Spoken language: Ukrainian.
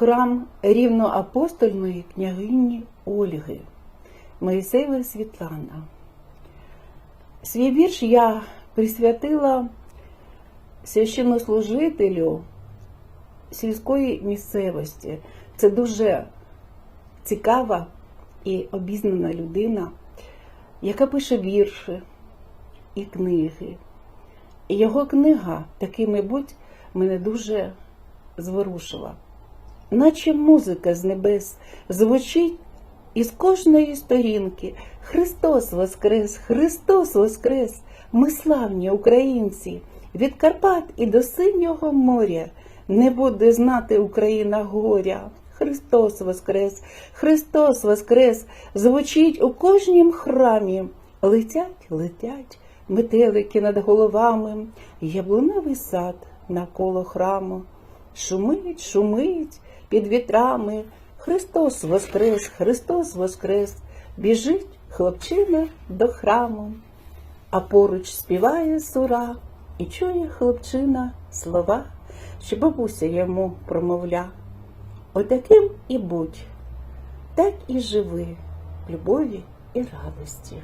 храм рівноапостольної княгині Ольги Моїсеєва Світлана. Свій вірш я присвятила священнослужителю сільської місцевості. Це дуже цікава і обізнана людина, яка пише вірші і книги. І його книга, таки, мабуть, мене дуже зворушила. Наче музика з небес звучить із кожної сторінки. Христос Воскрес, Христос Воскрес! Ми славні українці, від Карпат і до синього моря. Не буде знати Україна горя. Христос Воскрес, Христос Воскрес! Звучить у кожнім храмі. Летять, летять метелики над головами, яблуневий сад навколо храму. Шумить, шумить під вітрами. Христос Воскрес, Христос Воскрес, біжить хлопчина до храму, а поруч співає сура, і чує хлопчина слова, що бабуся йому промовля. Отаким і будь, так і живи в любові і радості.